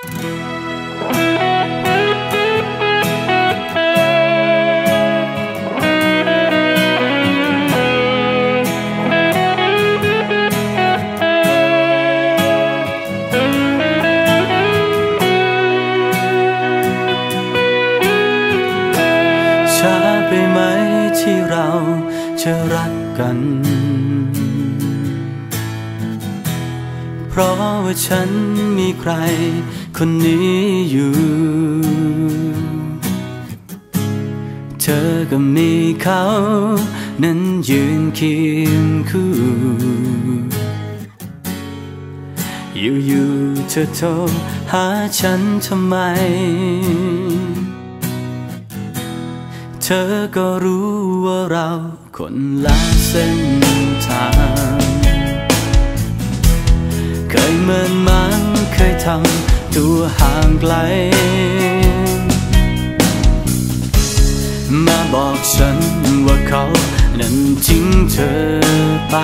ช้าไปไหมที่เราจะรักกัน เพราะว่าฉันมีใคร คนนี้อยู่ เธอก็มีเขา นั้นยืนเคียงคู่อยู่ๆเธอโทรหาฉันทำไม เธอก็รู้ว่าเราคนละเส้นทาง เคยเมินมันเคยทำ ตัวห่างไกล มาบอกฉันว่าเขานั้นทิ้งเธอไป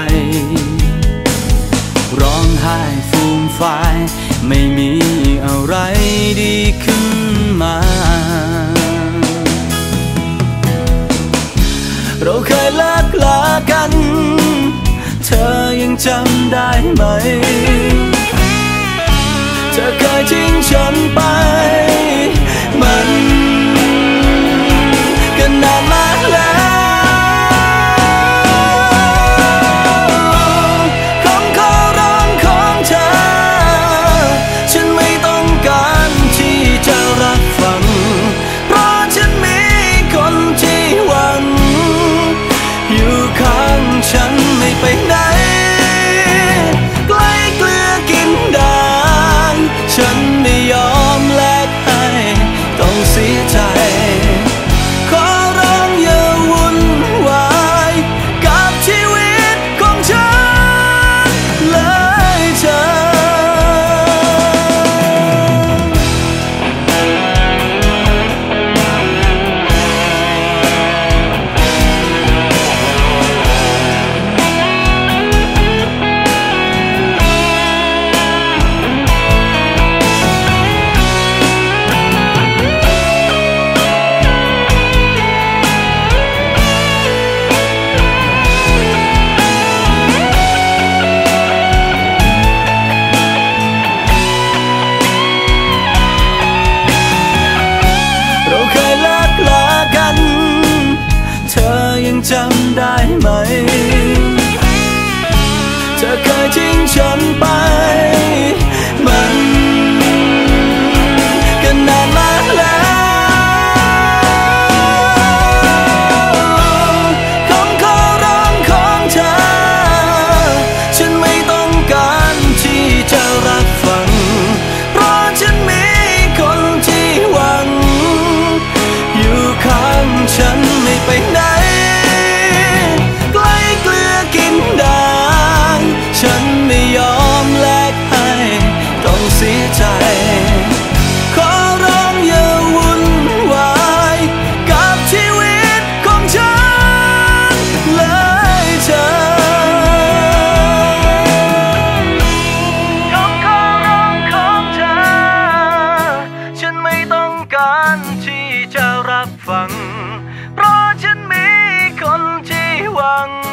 ร้องไห้ฟูมฟาย ไม่มีอะไรดีขึ้นมา เราเคยเลิกลากัน เธอยังจำได้ไหม ฉันไป มันก็นานมากแล้ว เธอเค ฟัง เพราะฉันมีคนที่หวัง